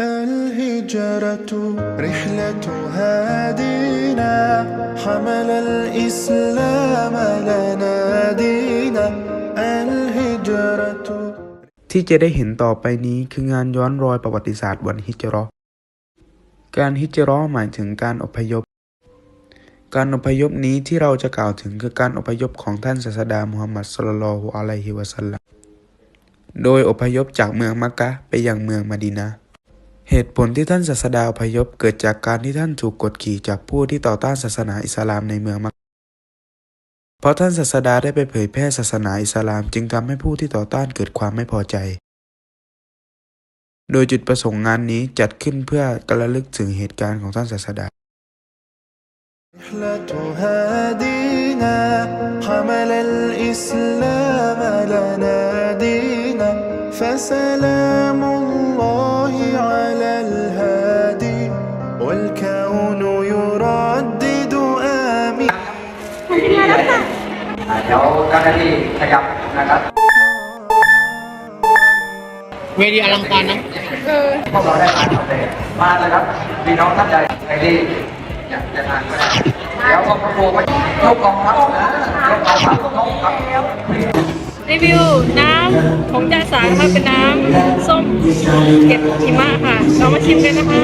الهجرة رحلة هادينا حمل الإسلام لنا دينا الهجرة ที่จะได้เห็นต่อไปนี้คืองานย้อนรอยประวัติศาสตร์วันฮิจเราะห์การฮิจเราะห์หมายถึงการอพยพ การอพยพนี้ที่เราจะกล่าวถึงคือการอพยพของท่านศาสดามุฮัมมัดสุลลัลลอฮุอะลัยฮิวะสัลลัม โดยอพยพจากเมืองมักกะห์ไปยังเมืองมะดีนะห์ เหตุผลที่ท่านศาสดาอพยพเกิดจากการที่ท่านถูกกดขี่จากผู้ที่ต่อต้านศาสนาอิสลามในเมืองมักกะห์เพราะท่านศาสดาได้ไปเผยแพร่ศาสนาอิสลามจึงทำให้ผู้ที่ต่อต้านเกิดความไม่พอใจ โดยจุดประสงค์งานนี้จัดขึ้นเพื่อกระลึกถึงเหตุการณ์ของท่านศาสดา رحلة هادينا حمل الإسلام لنا دينا فسلام อ่าเดี๋ยวเจ้าหน้าที่ขยับนะครับ เวทีอลังการนะพวกเราได้ทานสำเร็จมาเลยครับพี่น้องท่านใดใครที่อยากจะทานก็ได้เดี๋ยวพอครูไปยกกองทัพนะยกกองทัพยกกองทัพรีวิวน้ำของจ่าสาค่ะเป็นน้ำส้มเก็บหิมะค่ะ เรามาชิมกันนะคะ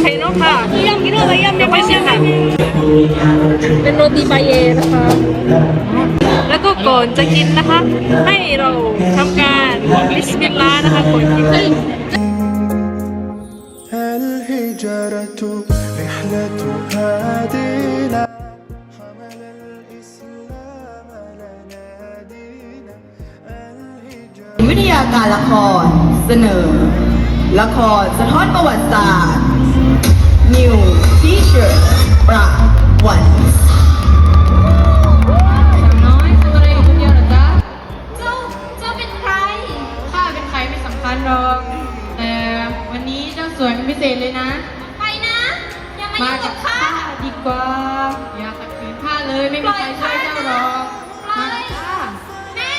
ไข่นกค่ะยำกินอะไรยำยำไม่ใช่ค่ะ เป็นโรตีบายเยนะคะ แล้วก็ก่อนจะกินนะคะ ให้เราทำการบิสมิลลาห์นะคะก่อนกิน الهجرة رحلة هادينا حمل الإسلام لنا دينا الهجرة วิทยาการละครเสนอ ละครสะท้อนประวัติศาสตร์ ์ New Feature ประวัติน้อยทำอะไรอยู่คนเดียวเหรอจ๊ะเจ้าเจ้าเป็นใคร ข้าเป็นใครไม่สำคัญหรอก แต่วันนี้เจ้าสวยเป็นพิเศษเลยนะ ไปนะ อย่ามามายุ่งกักับบข้าข้าดีกว่า อย่าขัดขืนข้าเลยไม่มีใครช่วยเจ้าหรอกปล่มาอยกับข้า แม่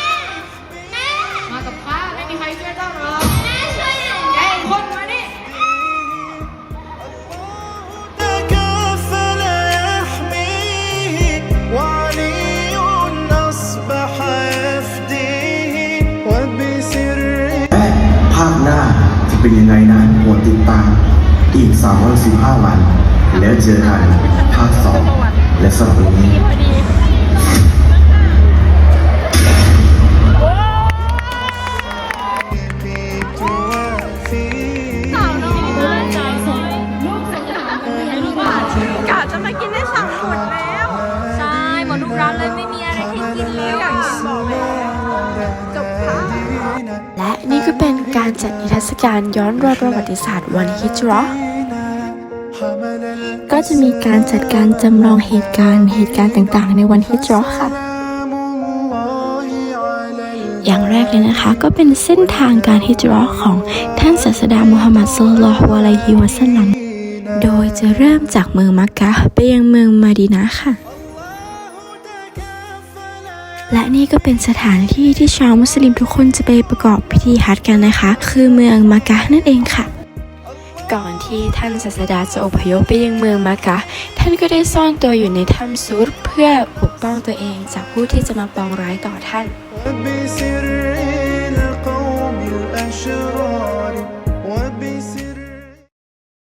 แม่ มากับข้าไม่มีใครช่วยเจ้าหรอ เป็นยังไงนะโปรดติดตาม อีก 315 วัน แล้วเจอกันภาคสองและสำหรับวันนี้กะจะมากินได้สั่งหแล้ว ใช่หมดร้านเลยไม่มีอะไรให้กินแลยอกเลยจบค่ะ และนี่ก็เป็นการจัดนิทรรศการย้อนรอยประวัติศาสตร์วันฮิจรอก็จะมีการจัดการจำลองเหตุการณ์เหตุการณ์ต่างๆ ในวันฮิจรอค่ะ อย่างแรกเลยนะคะก็เป็นเส้นทางการฮิจรอของท่านศาสดามุฮัมมัดสุลลัลฮวาลัยฮิวะสัลลัม โดยจะเริ่มจากเมืองมักกะไปยังเมืองมาดีนะค่ะ และนี่ก็เป็นสถานที่ที่ชาวมุสลิมทุกคนจะไปประกอบพิธีฮัจญ์กันนะคะ คือเมืองมักกะนั่นเองค่ะ ก่อนที่ท่านศาสดาจะอพยพไปยังเมืองมักกะ ท่านก็ได้ซ่อนตัวอยู่ในถ้ำซุรเพื่อปกป้องตัวเองจากผู้ที่จะมาปองร้ายต่อท่าน